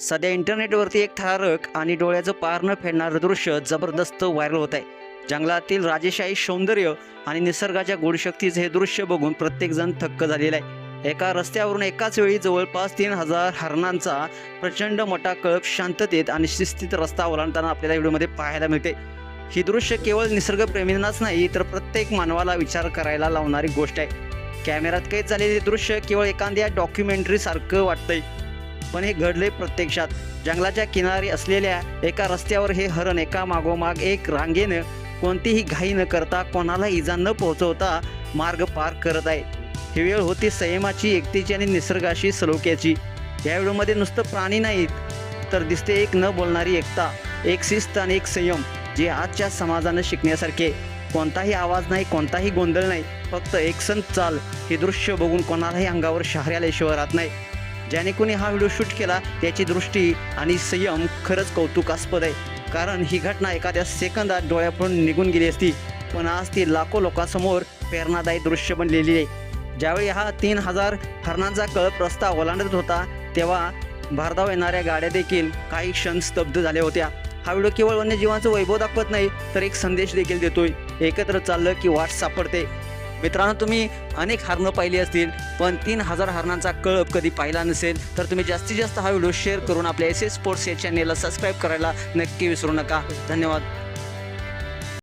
सध्या इंटरनेटवरती एक थरारक आणि डोळ्याचं पार न फेडणारं दृश्य जबरदस्त व्हायरल होत आहे जंगलातील राजेशाही सौंदर्य आणि निसर्गाच्या गुणशक्तीचं हे दृश्य बघून प्रत्येकजण थक्क झालेला आहे एका रस्त्यावरून एकाच वेळी जवळपास तीन हजार हरणांचा प्रचंड मोठा कळप शांततेत आणि शिस्तीत रस्ता ओलांडताना आपल्याला व्हिडिओमध्ये पाहायला मिळते ही दृश्य केवळ निसर्गप्रेमींनाच नाही तर प्रत्येक मानवाला विचार करायला लावणारी गोष्ट आहे. कॅमेऱ्यात कैद झालेले दृश्य केवळ एखाद्या डॉक्युमेंटरीसारखं वाटतंय. पण हे घडले प्रत्यक्षात. जंगलाच्या किनारी असलेल्या एका रस्त्यावर हे हरण एका मागोमाग एक रांगेनं कोणतीही घाई न करता कोणाला इजा न पोहोचवता मार्ग पार करत आहे. ही वेळ होती संयमाची एकतेची आणि निसर्गाशी सलोख्याची. या व्हिडिओमध्ये नुसतं प्राणी नाहीत तर दिसते एक न बोलणारी एकता एक शिस्त आणि एक संयम जे आजच्या समाजानं शिकण्यासारखे. कोणताही आवाज नाही कोणताही गोंधळ नाही फक्त एकसंत चाल. हे दृश्य बघून कोणालाही अंगावर शहर आल्याशिवाय राहत नाही. ज्याने कोणी हा व्हिडिओ शूट केला त्याची दृष्टी आणि संयम खरंच कौतुकास्पद आहे. कारण ही घटना एखाद्या सेकंदात डोळ्यापुढून निघून गेली असती. पण आज ती लाखो लोकांसमोर प्रेरणादायी दृश्य बनलेली आहे. ज्यावेळी हा तीन हजार हरणांचा कळप रस्ता ओलांडत होता तेव्हा भारधाव येणाऱ्या गाड्या देखील काही क्षण स्तब्ध झाल्या होत्या. हा व्हिडिओ केवळ वन्यजीवांचं वैभव दाखवत नाही तर एक संदेश देखील देतोय. एकत्र चाललं की वाट सापडते. मित्रांनो तुम्ही अनेक हरणं पाहिली असतील पण तीन हजार हरणांचा कळप कधी पाहिला नसेल तर तुम्ही जास्तीत जास्त हा व्हिडिओ शेअर करून आपल्या एस एस स्पोर्ट्स या चॅनेलला सबस्क्राईब करायला नक्की विसरू नका. धन्यवाद.